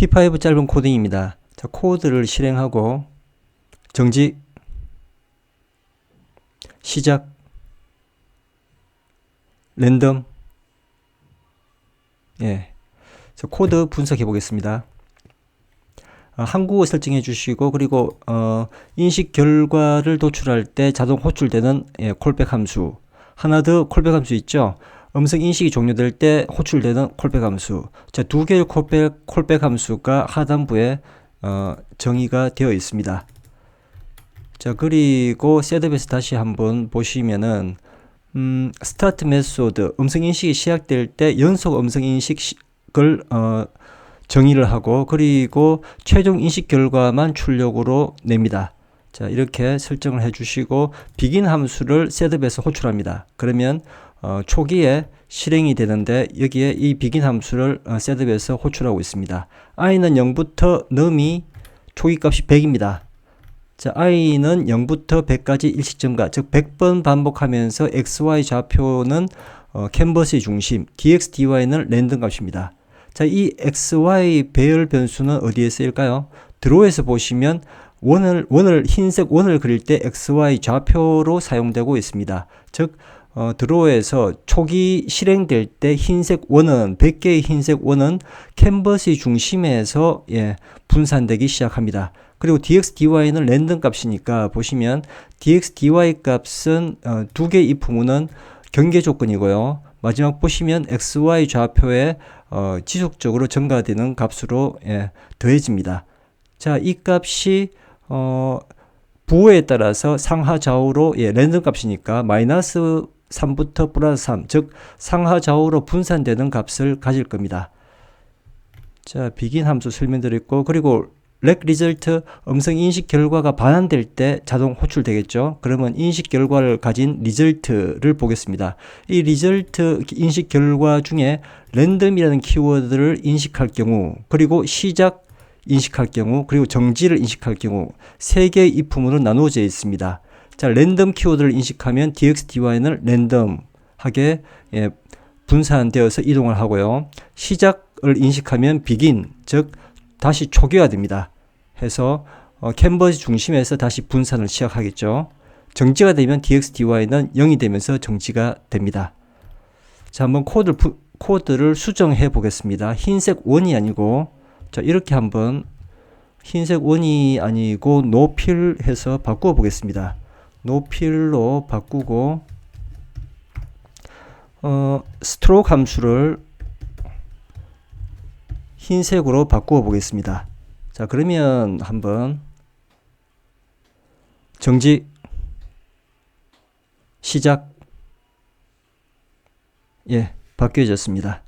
P5 짧은 코딩입니다. 자, 코드를 실행하고 정지 시작 랜덤 예. 자, 코드 분석해 보겠습니다. 어, 한국어 설정해 주시고 그리고 어, 인식 결과를 도출할 때 자동 호출되는 예, 콜백 함수 하나 더 콜백 함수 있죠. 음성 인식이 종료될 때 호출되는 콜백 함수. 자, 두 개의 콜백, 콜백 함수가 하단부에 어, 정의가 되어 있습니다. 자, 그리고 셋업에서 다시 한번 보시면은 음, 스타트 메소드 음성 인식이 시작될 때 연속 음성 인식을 어, 정의를 하고 그리고 최종 인식 결과만 출력으로 냅니다. 자, 이렇게 설정을 해 주시고 비긴 함수를 셋업에서 호출합니다. 그러면 어, 초기에 실행이 되는데 여기에 이 비긴 함수를 어, 셋업에서 호출하고 있습니다. i는 0부터 num이 초기 값이 100입니다. 자, i는 0부터 100까지 일시 증가, 즉 100번 반복하면서 xy 좌표는 어, 캔버스의 중심, dx, dy는 랜덤 값입니다. 자, 이 xy 배열 변수는 어디에 쓰일까요? 드로에서 보시면 원을, 원을, 흰색 원을 그릴 때 xy 좌표로 사용되고 있습니다. 즉, 어, 드로에서 초기 실행될 때 흰색 원은 100개의 흰색 원은 캔버스의 중심에서 예, 분산되기 시작합니다. 그리고 dx, dy는 랜덤 값이니까 보시면 dx, dy 값은 어, 두 개의 if문은 경계 조건이고요. 마지막 보시면 xy 좌표에 어, 지속적으로 증가되는 값으로 예, 더해집니다. 자, 이 값이 어, 부호에 따라서 상하 좌우로 예, 랜덤 값이니까 마이너스 3부터 플러스 3, 즉 상하 좌우로 분산되는 값을 가질 겁니다. 자, 비긴 함수 설명드렸고 그리고 렉 리절트 음성 인식 결과가 반환될 때 자동 호출되겠죠. 그러면 인식 결과를 가진 리절트를 보겠습니다. 이 리절트 인식 결과 중에 랜덤이라는 키워드를 인식할 경우 그리고 시작 인식할 경우 그리고 정지를 인식할 경우 세 개의 if문으로 나누어져 있습니다. 자, 랜덤 키워드를 인식하면 dx, dy는 랜덤하게 예, 분산되어서 이동을 하고요. 시작을 인식하면 begin, 즉 다시 초기화됩니다. 해서 어, 캔버스 중심에서 다시 분산을 시작하겠죠. 정지가 되면 dx, dy는 0이 되면서 정지가 됩니다. 자, 한번 코드를, 코드를 수정해 보겠습니다. 흰색 원이 아니고, 자, 이렇게 한번 흰색 원이 아니고 노필 해서 바꾸어 보겠습니다. 노필로 바꾸고, 어, 스트로크 함수를 흰색으로 바꾸어 보겠습니다. 자, 그러면 한번 정지 시작 예, 바뀌어졌습니다.